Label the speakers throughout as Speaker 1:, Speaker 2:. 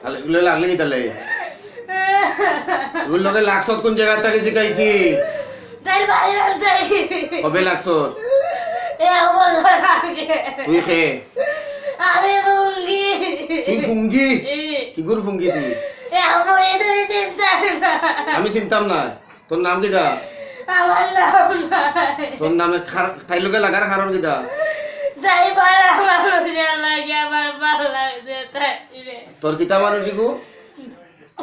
Speaker 1: তাহলে এগুলো লাগলে কি তাহলে? এগুলো লোকে লাগছত কোন জায়গা থেকে শিখাইছি? কবে লাগছত তুই খে
Speaker 2: আমি ভঙ্গি
Speaker 1: তুই ফুঙ্গি? কি গুরু ফুঙ্গি তুই? আমি চিনতাম না। তোর নাম কিটা
Speaker 2: আমার নাম
Speaker 1: তোর নামে তাই লোকে লাগার কারণ কিটা
Speaker 2: তাই পাড়া মানুষের লাগে আমার ভালো লাগছে তাই রে।
Speaker 1: তোর কিতা মানুষ ইগু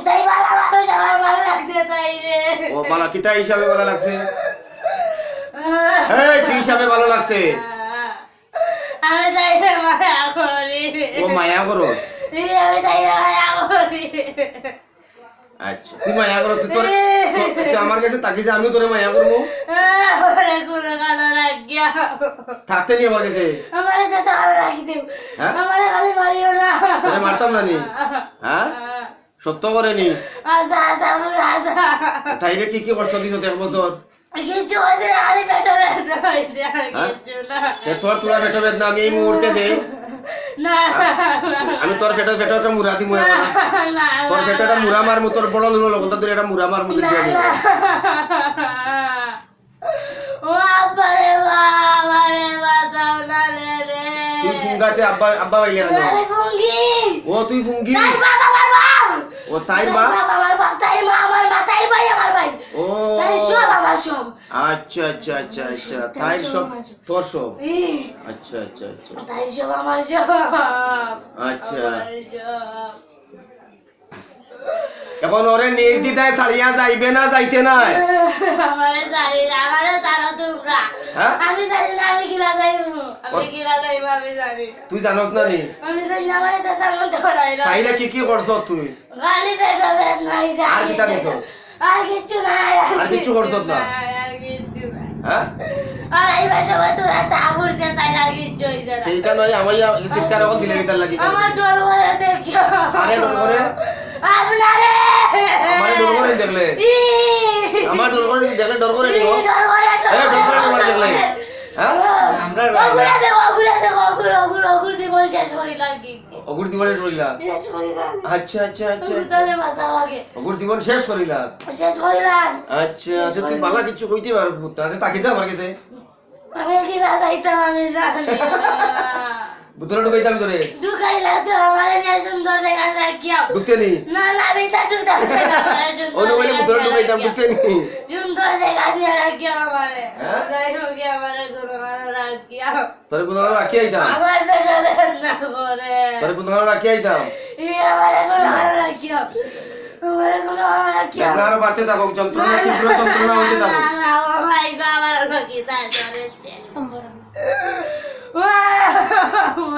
Speaker 2: তাই পাড়া মানুষ আমার ভালো লাগছে তাই রে।
Speaker 1: ও বালা কিতা হিসাবে ভালো লাগছে? এই কি হিসাবে ভালো লাগছে?
Speaker 2: আমি তাই রে মায়া করি।
Speaker 1: ও মায়া করস?
Speaker 2: আমি তাই রে মায়া করি।
Speaker 1: আচ্ছা তুই মায়া করো তুই তোর তুই আমার কাছে আমি তোরে মায়া করব।
Speaker 2: ওরে কোনো কালো রাখিয়া
Speaker 1: থাকতে নি আমার কাছে।
Speaker 2: আমার কাছে রাখি দেব
Speaker 1: আমার
Speaker 2: আমারে খালি মারিও না
Speaker 1: তোরে মারতাম না নি? হ্যাঁ? সত্য করে নি?
Speaker 2: আচ্ছা আচ্ছা আমার আচ্ছা।
Speaker 1: তাইরে কি কি কষ্ট দিছ এক বছর?
Speaker 2: কিছু হয়েছে না খালি পেটে ব্যথা হয়েছে আর? কিছু না।
Speaker 1: তে তোর তোরা পেটো বেদনা আমি এই মুহূর্তে দে
Speaker 2: না
Speaker 1: আমি তোর পেটো পেটো একটা মুরা দিমু এখন।
Speaker 2: না
Speaker 1: তোর পেটো একটা মুরা মারমু তোর বড় লোক লগত তোর একটা মুরা মারমু তুই জানি
Speaker 2: ও আব্বারে বাবা রে বাঁচাও না রে রে।
Speaker 1: তুই ফুঙ্গাতে আব্বা আব্বা বাইলে কেন ও তুই ফুঙ্গি?
Speaker 2: তাই বাবা আমার
Speaker 1: ও তাই
Speaker 2: বাবা আমার সব।
Speaker 1: আচ্ছা আচ্ছা আচ্ছা আচ্ছা। তাই সব। তোর সব? আচ্ছা আচ্ছা আচ্ছা।
Speaker 2: তাই সব আমার সব।
Speaker 1: আচ্ছা। এখন ওরে নির্দিদায় ছাড়িয়া যাইবে না যাইতে নাই?
Speaker 2: আমারে জানি আমারে জানো তোমরা।
Speaker 1: হ্যাঁ?
Speaker 2: আমি জানি না আমি কিলা যাইবো। আমি কিলা যাইবো আমি জানি।
Speaker 1: তুই জানোস না নি?
Speaker 2: আমি জানি না আমারে করাই না
Speaker 1: তাইলে কি কি করছ তুই?
Speaker 2: গালি পেটো বেদনা হইছে,
Speaker 1: আর দিছো?
Speaker 2: না। আর
Speaker 1: করছত না?
Speaker 2: আর।
Speaker 1: হ্যাঁ?
Speaker 2: সময় তাই কিচ্ছু হইছে না।
Speaker 1: সেইটা নয় আমার শিক্ষার অকল দিলে গিটার লাগি।
Speaker 2: আমার ডর করে দেখিও
Speaker 1: আরে ডর করে?
Speaker 2: আপনারে!
Speaker 1: আমার ডর করে দেখলে আমার ডর করে দেখলে ডর করে
Speaker 2: ই, ডর করে, ডর
Speaker 1: করে
Speaker 2: করে,
Speaker 1: দেখলে। হ্যাঁ?
Speaker 2: অগুরা দে, অগুরা অগুর, অগুর, জীবন শেষ করিলাম কি কি?
Speaker 1: অগুর জীবনে চলিলা
Speaker 2: শেষ করিলাম।
Speaker 1: আচ্ছা আচ্ছা আচ্ছা
Speaker 2: তুমি
Speaker 1: আচ্ছা।
Speaker 2: তোরে বাঁচাও আগে।
Speaker 1: অগুর জীবন শেষ করিলা
Speaker 2: শেষ করিলাম।
Speaker 1: আচ্ছা আচ্ছা তুই বালা কিছু কইতে পারস বুত্তা তাকি যা আমার কাছে
Speaker 2: আমি কি না যাইতাম আমি জানি না।
Speaker 1: বুতরা ঢুকাইতাম তোরে
Speaker 2: ঢুকাইলা তো আমার নিয়ে সুন্দর দেখা রাখিও।
Speaker 1: ঢুকতে নি
Speaker 2: না না আমি তা ঢুকতাম না,
Speaker 1: অন্য কইলে
Speaker 2: দেখা
Speaker 1: বুতরা ঢুকাইতাম
Speaker 2: রাখিও।
Speaker 1: নি
Speaker 2: সুন্দর দেখা দিয়ে রাখিও আমারে।
Speaker 1: হ্যাঁ?
Speaker 2: যাই হোক, আমারে রাখিও।
Speaker 1: তোরে কোন রাখি আইতাম
Speaker 2: আমার পেটে বেদনা করে।
Speaker 1: তোরে কোন রাখি আইতাম
Speaker 2: ই, আমারে ভালো রাখিও। আমারে কোনো ভালো রাখিও।
Speaker 1: বেদনা আরও বাড়তে থাকুক যন্ত্রণা তীব্র যন্ত্রণা হইতে থাকুক
Speaker 2: না, না, ও ভাই আমার লোকি তাই ধরে শেষ।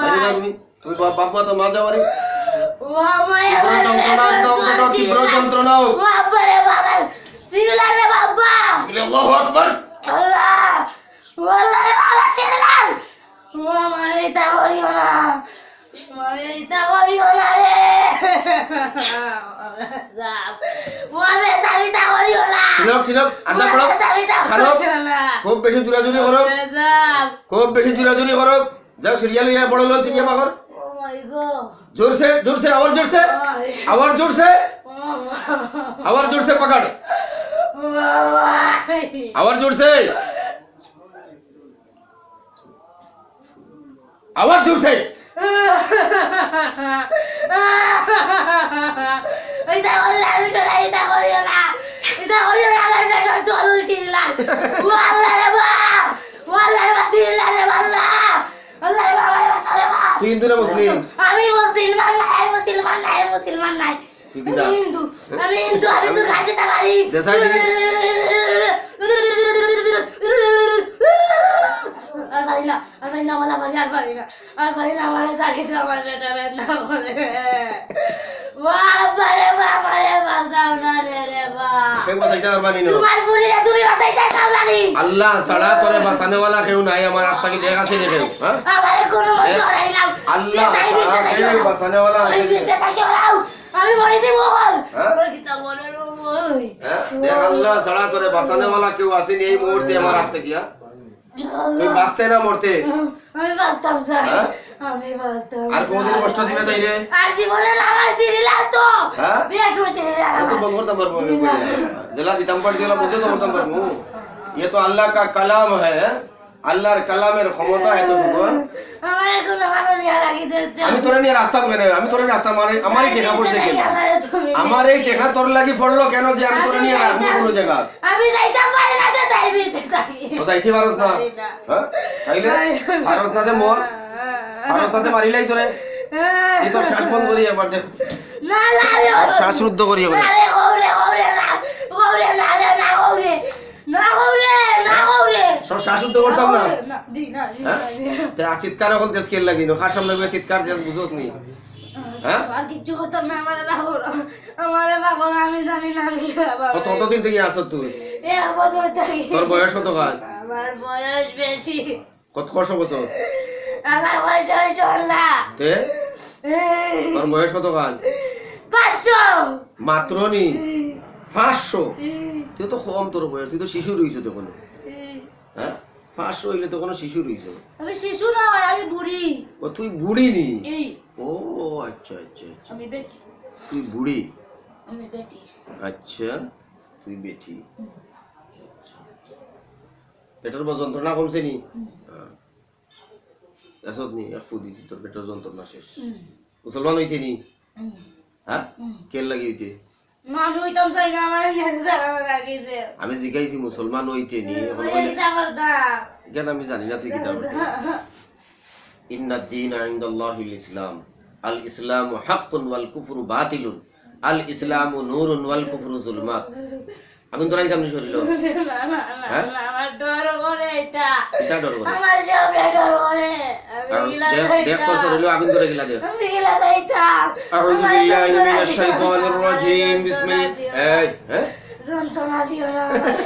Speaker 1: তাই তুমি তুমি বাপ বাপ মা তো মা যাবারি
Speaker 2: ও আমায়
Speaker 1: তীব্র
Speaker 2: আমার
Speaker 1: যন্ত্রণা দাও দাও তীব্র যন্ত্রণা হোক
Speaker 2: ও বাবা, চিল্লার বাবা।
Speaker 1: আল্লাহু আকবার
Speaker 2: আল্লাহ, আমার এটা করিও না। এটা
Speaker 1: খুব বেশি জুরাজুরি করো। খুব বেশি জুরাজুরি করো। যাও সিরিয়াল ইয়া বড় লোক সিরিয়া পাগর জোরসে জোরসে আবার জোরসে। আবার জোরসে। আবার জোরসে পকড়। আবার জোরসে। আওয়াজ জোরছে
Speaker 2: এটা করলে আমি তো এটা করিও না। এটা করিও না আমার পেট জল উঠছি না ও আল্লাহ রে বা ও আল্লাহ রে বা সিল্লা রে আল্লাহ আল্লাহ রে বাবা রে বাসা রে বা
Speaker 1: তুই হিন্দু না মুসলিম?
Speaker 2: আমি মুসলমান না আমি মুসলমান না
Speaker 1: আমি মুসলমান
Speaker 2: না।
Speaker 1: আমি
Speaker 2: হিন্দু আমি হিন্দু আমি তো খাইতে পারি আর পারি না। পারি না বলা পারি আর পারি না আর পারি মানে না আমার চাকরি আমার এটা বেদনা করে বাবারে বাবারে বাঁচাও না রে রে বা। তোমার বুড়িরে
Speaker 1: আল্লাহ সাড়া তোরে বাঁচানে
Speaker 2: কেউ
Speaker 1: নাই
Speaker 2: আমার আত্মাকে
Speaker 1: দেখা হ্যাঁ? হ্যাঁ? আছে হ্যাঁ? তোরে বাঁচানে কেউ আসেনি এই মুহূর্তে আমার আত্মা গিয়া তুই বাঁচতে না মরতে
Speaker 2: আমি বাঁচতাম স্যার
Speaker 1: হ্যাঁ?
Speaker 2: আমি বাঁচতাম
Speaker 1: আর কোনদিন কষ্ট দিবে তাই রে
Speaker 2: আর জীবনে আমার সিরিলাল তো পেট্রোল চিনিলাম
Speaker 1: তো
Speaker 2: আমার
Speaker 1: বন্ধ করতাম পারবো আমি কইয়া। জেলা দিতাম পারছি জেলা বন্ধ তো করতাম পারবো ये तो अल्लाह का कलाम है আল্লাহর কালামের ক্ষমতা এতটুকু হ্যাঁ?
Speaker 2: আমার
Speaker 1: আমি তোরে নিয়ে রাস্তা কেন আমি তোরে রাস্তা আমার আমারই টেকা পড়ছে কেন?
Speaker 2: আমার
Speaker 1: এই টেকা তোর লাগি পড়ল কেন যে আমি তোরে নিয়ে রাখব কোনো জায়গা?
Speaker 2: আমি যাইতাম পারি না তো তাই বিরতে
Speaker 1: তো যাইতে পারস না। হ্যাঁ? তাইলে পারস না দে মর। পারস না দে মারিলাই তোরে। এই তোর শ্বাস বন্ধ করি একবার দেখ।
Speaker 2: না না
Speaker 1: আর শ্বাস রুদ্ধ করি একবার।
Speaker 2: আরে গৌরে গৌরে না গৌরে না না
Speaker 1: সব করতাম। তে চিৎকার এখন দেশ কেল লাগিনো খার সামনে গিয়ে চিৎকার দেশ বুঝোস নি? হ্যাঁ?
Speaker 2: আর কিচ্ছু করতাম না আমারে আমারে আমি জানি না আমি বাবা
Speaker 1: কত কতদিন থেকে আসো তুই?
Speaker 2: এক বছর থাকি।
Speaker 1: তোর বয়স কত কাল
Speaker 2: আমার বয়স বেশি।
Speaker 1: কত কত বছর?
Speaker 2: আমার বয়স হয়েছে না
Speaker 1: তে? তোর বয়স কত কাল
Speaker 2: পাঁচশো।
Speaker 1: মাত্র নি? পাঁচশো? তুই তো কম তোর বয়স তুই তো শিশু রইছ তো কোনো হ্যাঁ? পাঁচশো হইলে তো কোনো শিশু রইছ
Speaker 2: আমি শিশু নয় আমি বুড়ি।
Speaker 1: ও তুই বুড়ি নি? ও আচ্ছা আচ্ছা আচ্ছা।
Speaker 2: আমি বেটি।
Speaker 1: তুই বুড়ি?
Speaker 2: আমি বেটি।
Speaker 1: আচ্ছা তুই বেটি। পেটের বড় যন্ত্রণা কমছে নি। এসত নি এক ফু দিছি তোর পেটের যন্ত্রণা শেষ। মুসলমান হইতে নি? হ্যাঁ কেল লাগি হইতে?
Speaker 2: না আমি
Speaker 1: জিজ্ঞাইছি মুসলমান হইতে নি কেন আমি জানি না তুই কিতাব ইন্না দিন ইনদাল্লাহিল ইসলাম আল ইসলাম হাক্কুন ওয়াল কুফরু বাতিলুন। আল ইসলাম নূরুন ওয়াল কুফরু জুলমাত। আগুন শরীর
Speaker 2: না,
Speaker 1: হ্যাঁ?
Speaker 2: আমার ডর করে এটা।
Speaker 1: কিতা ডর করে?
Speaker 2: আমার সবরে ডর করে। আমি
Speaker 1: আর
Speaker 2: গিলা
Speaker 1: দেখ দেখ তোর শরীর আগুন ধরে গিলা দেখ
Speaker 2: আমি গিলা যাইতাম।
Speaker 1: আউযু বিল্লাহি মিনাশ শাইতানির রাজিম
Speaker 2: আমার যন্ত্রণা দিও না।
Speaker 1: এই হ্যাঁ?
Speaker 2: যন্ত্রণা দিও না আমারে।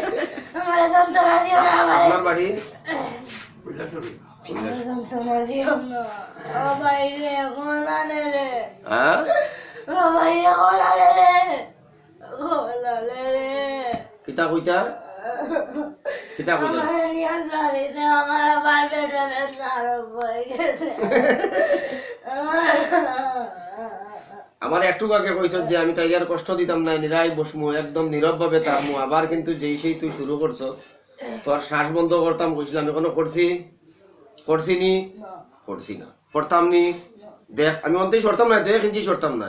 Speaker 2: আমারে যন্ত্রণা দিও না আমারে
Speaker 1: আপনার বাড়ি।
Speaker 2: যন্ত্রণা দিও না। ও বাইরে কোনালে রে।
Speaker 1: হ্যাঁ?
Speaker 2: ও বাইরে কোনালে রে।
Speaker 1: কিতা কইতা কিতা কইতা
Speaker 2: আমারে নিয়ে যারিতে আমার আবার পেটে ব্যথা আরম্ভ হয়ে গেছে
Speaker 1: আমার একটু আগে কইছ যে আমি তাই আর কষ্ট দিতাম না নিরাই বসমু একদম নীরব ভাবে তামু। আবার কিন্তু যেই সেই তুই শুরু করছ তোর শ্বাস বন্ধ করতাম কইছিলাম এখনও করছি করছি নি? করছি না। করতাম নি? দেখ আমি অন্তই সরতাম না দেখ ইঞ্চি সরতাম না।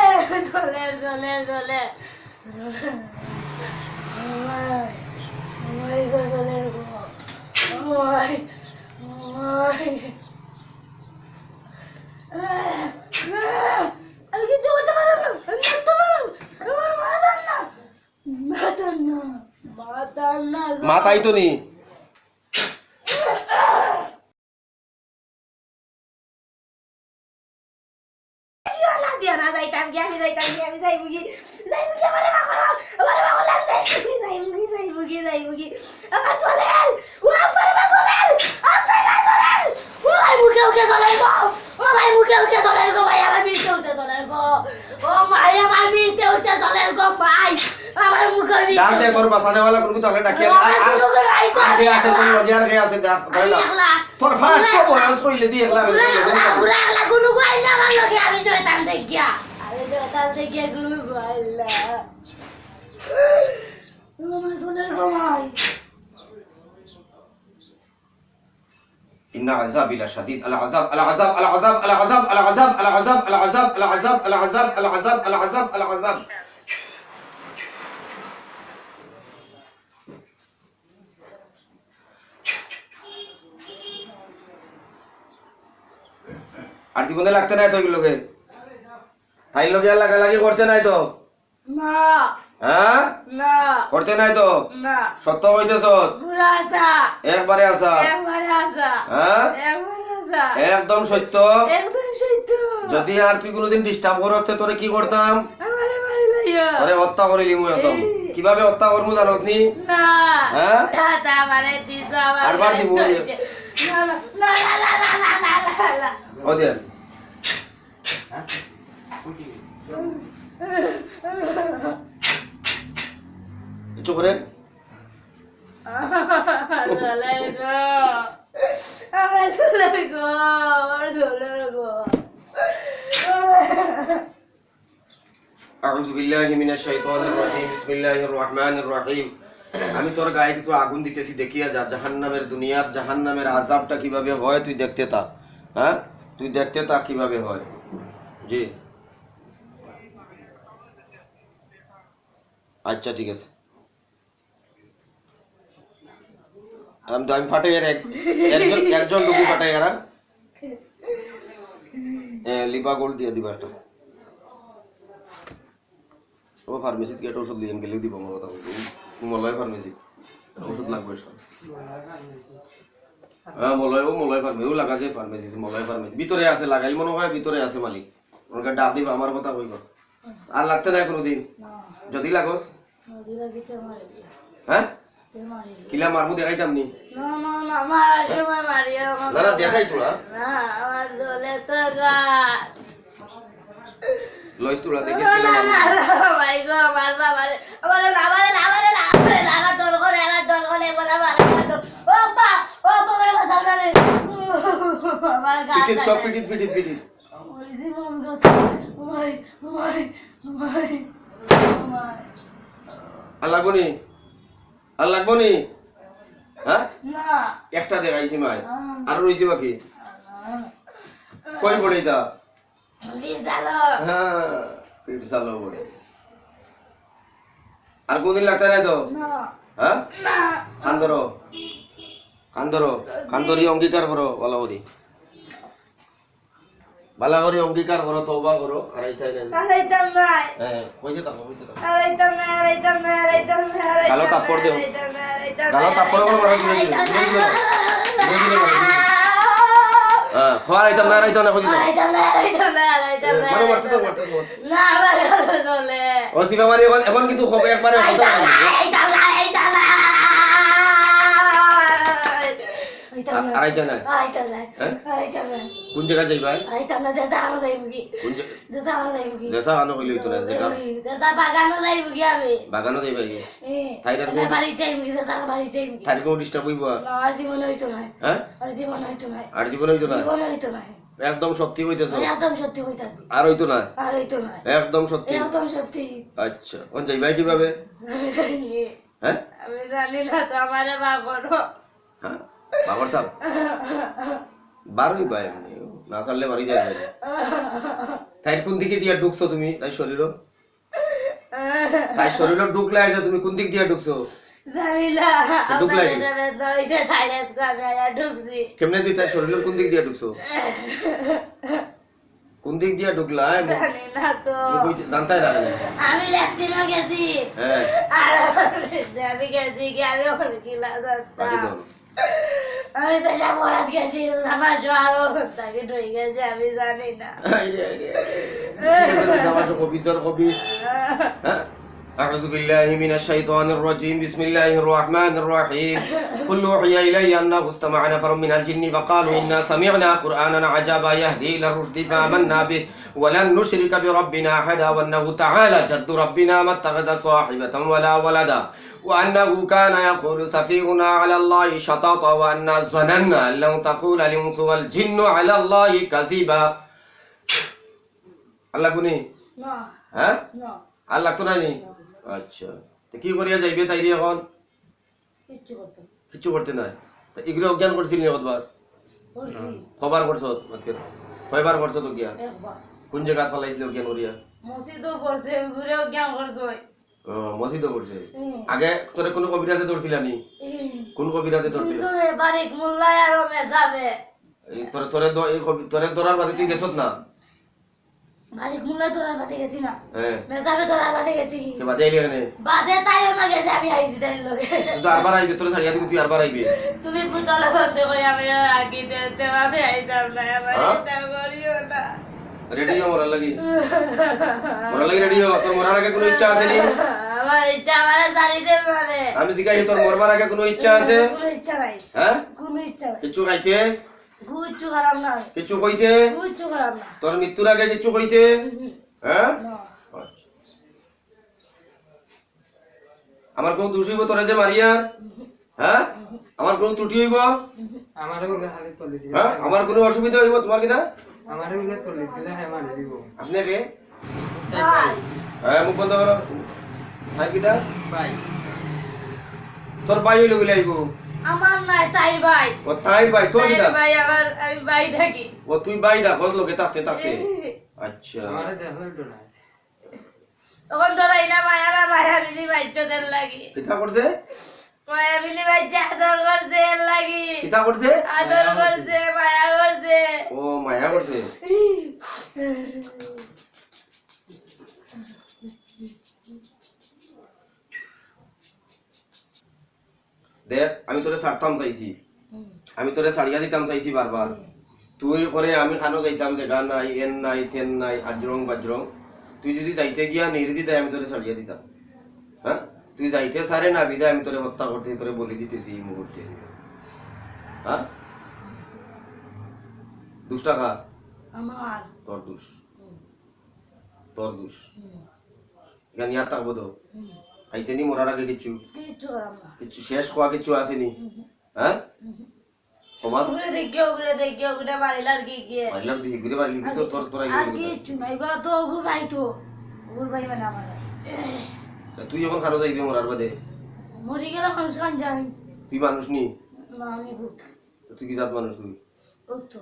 Speaker 2: জলে জলে জলে। ওই গো জলের গো ওই ওই আমি কিছু করতে পারলাম না। করতে পারলাম। আমার মাথার না। মাথার না মাথার না।
Speaker 1: মাথাই তো নি
Speaker 2: দিও না দিও না যাইতাম কি আমি যাইতাম কি আমি যাইবো কি যাইবো কি আমারে বাকর আমারে বাকর আমি যাইবো কি যাইবো কি যাইবো কি যাইবো কি আমার চলেন ও আমারে বা চলেন আস্তে না চলেন ও ভাই মুখে মুখে চলেন গো ও ভাই মুখে মুখে চলেন গো ভাই আমার বীরতে উঠতে চলেন গো ও ভাই আমার বীরতে উঠতে চলেন গো ভাই আমার মুখের
Speaker 1: ডাক দে
Speaker 2: বীরতে
Speaker 1: তোর বাসানে वाला করবি তাহলে ডাকিয়ে
Speaker 2: আমার মুখের আইতো
Speaker 1: আগে আছে তোর লগে আর গে আছে দেখ
Speaker 2: আমি
Speaker 1: ধরলা
Speaker 2: একলা
Speaker 1: তোর ফাঁসশো বয়স হইলে দিয়ে একলা
Speaker 2: উড়া একলা উড়া একলা গুনু গাই না আমার লগে আমি শয়তান দেখিয়া আমি শয়তান দেখিয়া গুনু গাইলা আমার সোনার গমাই
Speaker 1: إن عذابي لشديد العذاب العذاب العذاب العذاب العذاب العذاب العذاب العذاب العذاب العذاب العذاب العذاب আর জীবনে লাগতে নাই তো ওইগুলোকে তাই লোকে আর লাগালাগি করতে নাই তো? হ্যাঁ? করতে নাই তো? সত্য হইতেছ একবারে আসা। হ্যাঁ?
Speaker 2: একদম সত্য।
Speaker 1: যদি আর তুই কোনোদিন ডিস্টার্ব করস তোরে কি করতাম? আরে হত্যা করে লিমু একদম কীভাবে হত্যা করব জানোস নি? হ্যাঁ? আরবার দিব ও দেন হ্যাঁ কিছু করে أعوذ بالله আমি তোর গায়ে কিছু আগুন দিতেছি, দেখিয়া যা জাহান নামের দুনিয়ার জাহান নামের আজাবটা কীভাবে হয়, তুই দেখতে তা হ্যাঁ? তুই দেখতে তা কীভাবে হয়। জি। আচ্ছা ঠিক আছে। আমি তো, আমি ফাটাই আর একজন একজন লোকই ফাটাই এরা লিবা গোল্ড দিয়ে দিবা একটা। ও ফার্মেসিত গিয়ে একটা ওষুধ লিয়ে গেলে দিব আমার কথা। মলয় ফার্মেসি ওষুধ লাগবে হ্যাঁ মলয়, ও মলয় ফার্মেসি ও লাগাছে ফার্মেসি মলয় ফার্মেসি ভিতরে আছে লাগাই মনে হয়, ভিতরে আছে মালিক। ওনাকে ডাক দিবা আমার কথা কইবা। আর লাগতে নাই কোনোদিন? যদি লাগস। হ্যাঁ? কিলা মারমু দেখাইতাম নি?
Speaker 2: না না আমার
Speaker 1: দেখাই তোরা।
Speaker 2: আমার
Speaker 1: লইস তোরা।
Speaker 2: না ভাই গো আমার বাবারে আমার বাবারে বাবারে আমার ডর করে আমার ডর করে বলে আমার ডর ও বা ও বাবারে বাঁচাও না রে আমার গাছ
Speaker 1: ফিটিত সব ফিটিত ফিটিত ফিটিত।
Speaker 2: আমার জীবন গত ওই
Speaker 1: আর লাগবো নি আর লাগবো নি। হ্যাঁ একটা দেখাইছি মাই। আর রইছি বাকি। কই পড়ে তা হ্যাঁ পিঠ বলে আর কোনদিন লাগতে নাই তো? হ্যাঁ?
Speaker 2: না।
Speaker 1: কান ধরো। কান ধরো। কান ধরি অঙ্গীকার করো ভালো করি ভালা করে অঙ্গীকার করো তওবা করো আর এইটাই না আর
Speaker 2: এইটাম নাই
Speaker 1: দেও গালো তাপড় করো মারা
Speaker 2: জুড়ে নাই আর নাই
Speaker 1: কইতে থাকো মানে এখন কিন্তু খবে জায়গা
Speaker 2: যেটা আমার যাইবি
Speaker 1: জেসা আনো কইলে হইতো না জায়গা
Speaker 2: যেটা বাগানো যাইবি আমি।
Speaker 1: বাগানো যাইবা কি থাইরার
Speaker 2: আমার বাড়ি যাইবি যেটা বাড়ি যাইবি
Speaker 1: থারি কোনো ডিস্টার্ব হইব?
Speaker 2: না আর জীবন হইতো না।
Speaker 1: হ্যাঁ?
Speaker 2: আর জীবন হইতো না।
Speaker 1: আর জীবন হইতো না?
Speaker 2: জীবন হইতো না।
Speaker 1: একদম সত্যি হইতেছ
Speaker 2: একদম সত্যি হইতাছি
Speaker 1: আর হইতো না?
Speaker 2: আর হইতো না।
Speaker 1: একদম সত্যি?
Speaker 2: একদম সত্যি।
Speaker 1: আচ্ছা কোন যাইবা কীভাবে?
Speaker 2: আমি জানি।
Speaker 1: হ্যাঁ?
Speaker 2: আমি জানি না তো আমারে বাবরো।
Speaker 1: হ্যাঁ? বাবার থাম বারোই বাই এমনি। না চাললে বাড়ি বাইরে তাই কোন দিকে দিয়া ঢুকছো তুমি? তাই শরীরও? তাই শরীরও ঢুকলে আইছো তুমি কোন দিক দিয়া ঢুকছো? কেমনে দি তাই শরীরের কোন দিক দিয়া কোন দিক দিয়া ঢুকলা জানতাই না
Speaker 2: আমি লেফটিনো গেছি।
Speaker 1: হ্যাঁ।
Speaker 2: আমি গেছি কি আমি ওখানে কিলা
Speaker 1: বাকি
Speaker 2: যাচ্তাম
Speaker 1: দাও
Speaker 2: আমি পেশা পড়াত গেছি আমার জ্বরও তাকে ঢুকে গেছে আমি জানি না
Speaker 1: আইরে আইরে আইরে আমার তো কবিসর কবিস হ্যাঁ أعوذ بالله من الشيطان الرجيم بسم الله الرحمن الرحيم قل أوحي إلي أنه استمع نفر من الجن فقالوا إنا سمعنا قرآنا عجبا يهدي إلى الرشد فآمنا به ولن نشرك بربنا أحدا وأنه تعالى جد ربنا ما اتخذ صاحبة ولا ولدا وأنه كان يقول سفيهنا على الله شططا وأنا ظننا أن لن تقول الإنس والجن على الله كذبا আল্লাহ কোনি
Speaker 2: না
Speaker 1: হ্যাঁ
Speaker 2: না
Speaker 1: আল্লাহ তো নাই নি আচ্ছা তো কি করিয়া যাইবে তাইরি এখন
Speaker 2: কিচ্ছু করতে না।
Speaker 1: কিচ্ছু করতে নাই তা এগুলো অজ্ঞান করছিল নি কতবার
Speaker 2: করছি
Speaker 1: কবার করছ মাতকে কয়বার করছ তো জ্ঞান
Speaker 2: একবার
Speaker 1: কোন জায়গা ফলাইছিল জ্ঞান করিয়া
Speaker 2: মসজিদও করছে হুজুরেও জ্ঞান করছে
Speaker 1: করছে।
Speaker 2: হুম।
Speaker 1: আগে তোরে কোন কবিরাজে ধরছিল নি? কোন কবিরাজে ধরছিল?
Speaker 2: বারিক
Speaker 1: আরও তোরে তোরে তোরে ধরার বাদে তুই গেছত না?
Speaker 2: তোরার বাতে গেছি না।
Speaker 1: হ্যাঁ।
Speaker 2: তোরার বাতে গেছি। কি
Speaker 1: বাজাইলি এখানে?
Speaker 2: বাদে তাই না গেছে আমি আইছি তাই লগে।
Speaker 1: তুই তো আরবার আইবে তোরে ছাড়িয়া দিবি তুই আরবার আইবে।
Speaker 2: তুমি পুতলা বন্ধ করে আমি রাখি দিতে আমি আইতাম না আমার
Speaker 1: হ্যাঁ?
Speaker 2: এটা করিও না।
Speaker 1: রেডি হও মরার লাগি? মরার লাগি রেডি হও তোর মরার আগে কোনো ইচ্ছা আছে নি?
Speaker 2: আমার ইচ্ছা আমার জানিতে পারে
Speaker 1: আমি জিজ্ঞাসি তোর মরবার আগে কোনো ইচ্ছা আছে?
Speaker 2: কোনো ইচ্ছা নাই।
Speaker 1: হ্যাঁ?
Speaker 2: কোনো ইচ্ছা নাই।
Speaker 1: কিছু খাইতে?
Speaker 2: গুচ্ছু খারাপ না।
Speaker 1: কিছু কইতে?
Speaker 2: গুচ্ছু খারাপ না।
Speaker 1: তোর মৃত্যুর আগে কিছু কইতে? হ্যাঁ? আচ্ছা। আমার কোন দোষ হইব তোরা যে মারিয়ার হ্যাঁ? আমার কোন ত্রুটি হইব?
Speaker 3: আমারে বলে খালি তলি দিবে।
Speaker 1: হ্যাঁ? আমার কোনো অসুবিধা হইব তোমার কিনা?
Speaker 3: আমারে বলে তলি দিলে হ্যাঁ
Speaker 1: আপনি হ্যাঁ মুখ বন্ধ করো। ভাই কিতা
Speaker 3: বাই
Speaker 1: তোর ভাই হইলে গুলি আইব।
Speaker 2: আমার নাই তাই ভাই।
Speaker 1: ও তাই ভাই তোর
Speaker 2: ভাই আমার আমি ভাই থাকি।
Speaker 1: ও তুই ভাই না খোঁজ লোকে তাতে তাতে। আচ্ছা।
Speaker 3: আমারে দেখলে তো না
Speaker 2: তখন ধরাই না মায়া বা মায়া বিনি বাচ্চাদের লাগি।
Speaker 1: কিতা করছে?
Speaker 2: মায়া বিনি বাচ্চা আদর করছে লাগি।
Speaker 1: কিতা করছে?
Speaker 2: আদর করছে মায়া করছে।
Speaker 1: ও মায়া করছে। দেখ আমি তোরে ছাড়তাম চাইছি। আমি তোরে ছাড়িয়া দিতাম চাইছি বারবার। তুই করে আমি খানো যাইতাম যে গান নাই এন নাই তেন নাই আজরং বাজরং। তুই যদি যাইতে গিয়া নির্দি দেয় আমি তোরে ছাড়িয়া দিতাম। হ্যাঁ? তুই যাইতে সারে না বিদায় আমি তোরে হত্যা করতে তোরে বলে দিতেছি এই মুহূর্তে। হ্যাঁ? দুশ টাকা
Speaker 2: আমার।
Speaker 1: তোর দুষ। তোর দুষ। এখানে ইয়ার থাকব তো। আইতে নি মরার আগে
Speaker 2: না।
Speaker 1: কিচ্ছু শেষ খোয়া কিছু আসেনি? হ্যাঁ? সমাজ
Speaker 2: কি গিয়ে।
Speaker 1: বাড়িলাম দিদি ঘুরে বাড়ি তো তোর তোরা
Speaker 2: আর কিচ্ছু নাই গো তো ওগুলো ভাই তো। ওগুলো ভাই মানে আমার
Speaker 1: তুই যখন খানো যাইবি মরার বাদে?
Speaker 2: মরি গেলে মানুষ কান যাই
Speaker 1: তুই মানুষ নি?
Speaker 2: না আমি ভূত।
Speaker 1: তুই কি জাত মানুষ তুই?
Speaker 2: ও তো।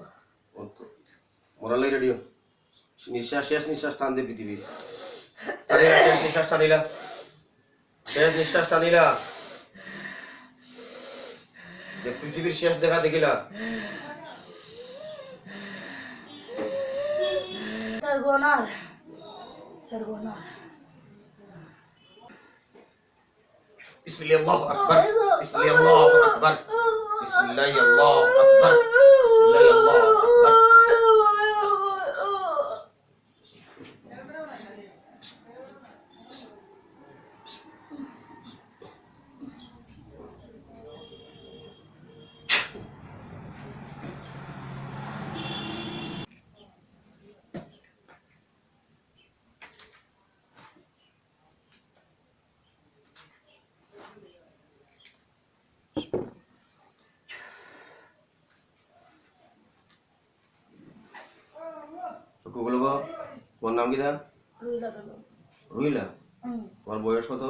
Speaker 1: ও তো। মরার লাগে রেডিও নিঃশ্বাস শেষ নিঃশ্বাস টান দে পৃথিবী শেষ নিঃশ্বাস টানিলা শেষ নিঃশ্বাস টানিলা যে পৃথিবীর শেষ দেখা দেখিলা
Speaker 2: তার গোনার তার গোনার
Speaker 1: بسم الله الله اكبر بسم الله الله اكبر بسم الله الله اكبر بسم الله الله اكبر গো তোমার নাম কি দা
Speaker 2: রুইলা
Speaker 1: তোমার বয়স কত?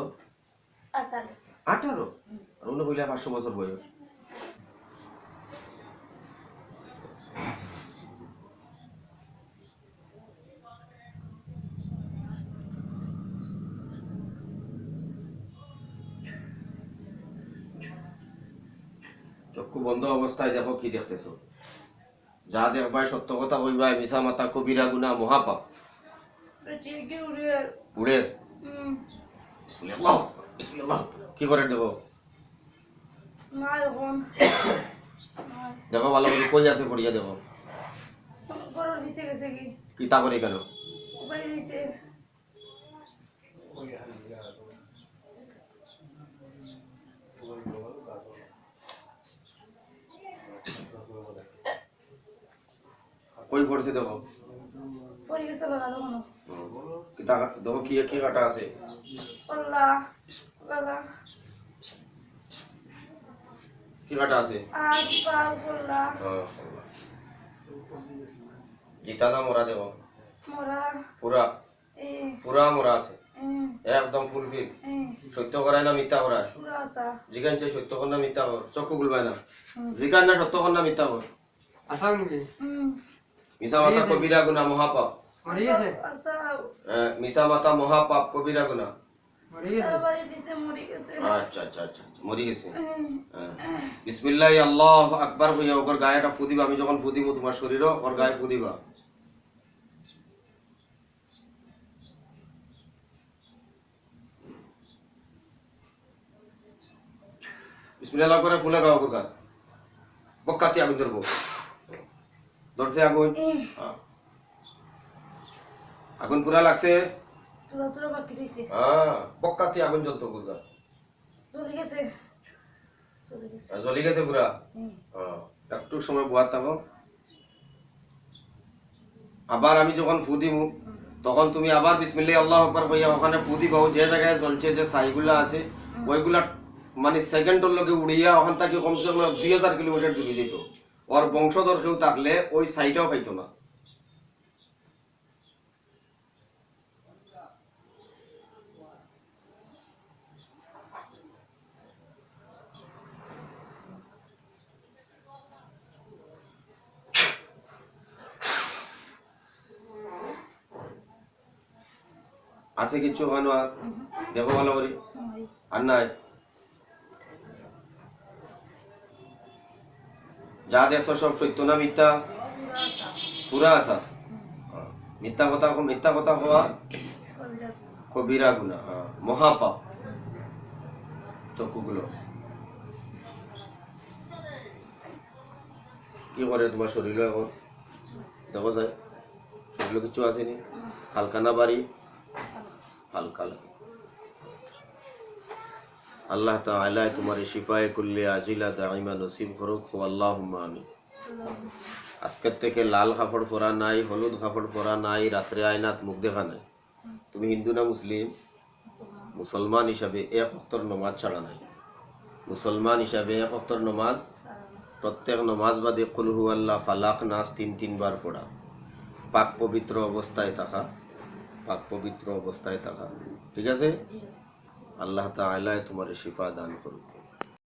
Speaker 2: আঠারো।
Speaker 1: আঠারো? আর অন্য কইলা পাঁচশো বছর বয়স চক্ষু বন্ধ অবস্থায় দেখো কি দেখতেছো? যা দেখবাই সত্য কথা কইবাই মিছা মাতা কবিরা গুনা মহাপাপ। উড়ের কি করে দেখো? দেখো ভালো করে কই আছে ফড়িয়া দেখো।
Speaker 2: গরুর পিছে গেছে কি?
Speaker 1: কি তা করে কেন? কই ফড়ছে দেখো?
Speaker 2: পড়ে গেছে লাগালো
Speaker 1: কি তা দেখো কি কি কাটা আছে?
Speaker 2: আল্লাহ বাবা
Speaker 1: কি কাটা আছে?
Speaker 2: আর পার করলা
Speaker 1: জিতা না মরা দেখো?
Speaker 2: মোরা।
Speaker 1: পুরা? পুরা মরা আছে? একদম ফুলফিল সত্য করায় না মিথ্যা করায়
Speaker 2: আসা
Speaker 1: জিগান চাই সত্য কর না মিথ্যা কর চক্ষু গুলবায় না। জিগান না সত্য কর না মিথ্যা কর।
Speaker 3: আসাম নাকি
Speaker 1: মিছা মাতা কবিরা গুনা মহাপাপ।
Speaker 2: আসা
Speaker 1: আহ, মাতা মহাপাপ কবিরা গুনা আচ্ছা আচ্ছা আচ্ছা আচ্ছা, মরি গেছে। বিসমিল্লাহ আল্লাহ আকবার হইয়া ওর গায়ে ফুদিবা আমি যখন ফুদিব তোমার শরীরও ওর গায়ে ফুদিবা। বিসমিল্লাহ করে ফুলে গাও ওর গায়ে বক্কাতি আগুন ধরবো ধরছে আগুন। হ্যাঁ। আগুন পুরা লাগছে। হ্যাঁ পক্কাতে আগুন জ্বলতো পুরা।
Speaker 2: চলে গেছে।
Speaker 1: জ্বলি গেছে। পুরা। হ্যাঁ, একটু সময় বুয়ার থাকো। আবার আমি যখন ফু দিমু তখন তুমি আবার বিসমিল্লাহ আল্লাহ আকবার কইয়া ওখানে ফু দিবাও যে জায়গায় জ্বলছে যে ছাইগুলা আছে ওইগুলা মানে সেকেন্ডের লগে উড়িয়া ওখান থেকে কমসে কম দুই হাজার কিলোমিটার দূরে যেত। ওর বংশধর কেউ থাকলে ওই সাইটাও পাইতো না। আছে কিচ্ছু ওখানে আর দেখো ভালো করে। আর নাই? যা দেখছ সব সত্য না মিথ্যা? পুরা আসা। মিথ্যা কথা মিথ্যা কথা কোয়া কবিরা গুণা মহাপাপ। চক্ষুগুলো কি করে তোমার শরীরে এখন দেখো যায়। শরীরে কিছু আসেনি হালকা না বাড়ি হালকা আল্লাহ তাআলা তোমার শিফায়ে কুল্লি আজিলা দাইমা নসিব করুক হো আল্লাহুম্মা আমি আজকের থেকে লাল কাপড় পরা নাই, হলুদ কাপড় পরা নাই, রাত্রে আয়নাত মুখ দেখা নাই। তুমি হিন্দু না মুসলিম? মুসলমান হিসাবে এক অক্তর নমাজ ছাড়া নাই। মুসলমান হিসাবে এক অক্তর নমাজ, প্রত্যেক নমাজ বাদে কুলহু আল্লাহ ফালাক নাস তিন তিনবার পড়া। পাক পবিত্র অবস্থায় থাকা, পাক পবিত্র অবস্থায় থাকা। ঠিক আছে? আল্লাহ তালায় তোমার শিফা দান করুন